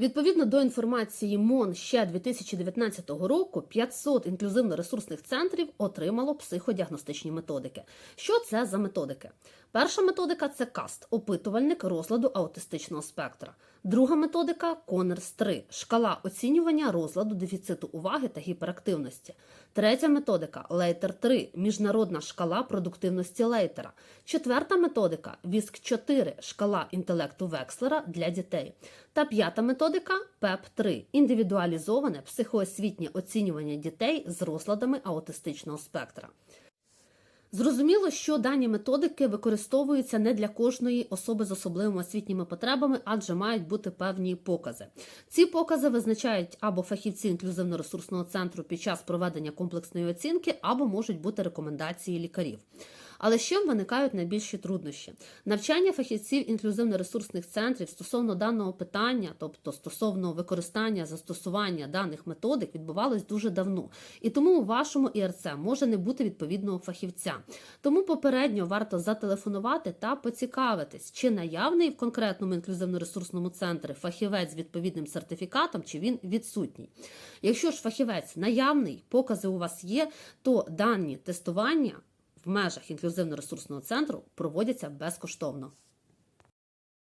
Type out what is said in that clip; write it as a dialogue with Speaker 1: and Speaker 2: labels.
Speaker 1: Відповідно до інформації МОН ще 2019 року 500 інклюзивно-ресурсних центрів отримало психодіагностичні методики. Що це за методики? Перша методика це КАСТ опитувальник розладу аутистичного спектра. Друга методика Конерс 3 шкала оцінювання розладу дефіциту уваги та гіперактивності. Третя методика Лейтер 3 міжнародна шкала продуктивності Лейтера. Четверта методика Віск 4 шкала інтелекту Векслера для дітей. Та п'ята методика ПЕП 3 індивідуалізоване психоосвітнє оцінювання дітей з розладами аутистичного спектра. Зрозуміло, що дані методики використовуються не для кожної особи з особливими освітніми потребами, адже мають бути певні покази. Ці покази визначають або фахівці інклюзивно-ресурсного центру під час проведення комплексної оцінки, або можуть бути рекомендації лікарів. Але з чим виникають найбільші труднощі? Навчання фахівців інклюзивно-ресурсних центрів стосовно даного питання, тобто стосовно використання застосування даних методик, відбувалось дуже давно. І тому у вашому ІРЦ може не бути відповідного фахівця. Тому попередньо варто зателефонувати та поцікавитись, чи наявний в конкретному інклюзивно-ресурсному центрі фахівець з відповідним сертифікатом, чи він відсутній. Якщо ж фахівець наявний, покази у вас є, то дані тестування в межах інклюзивно-ресурсного центру проводяться безкоштовно.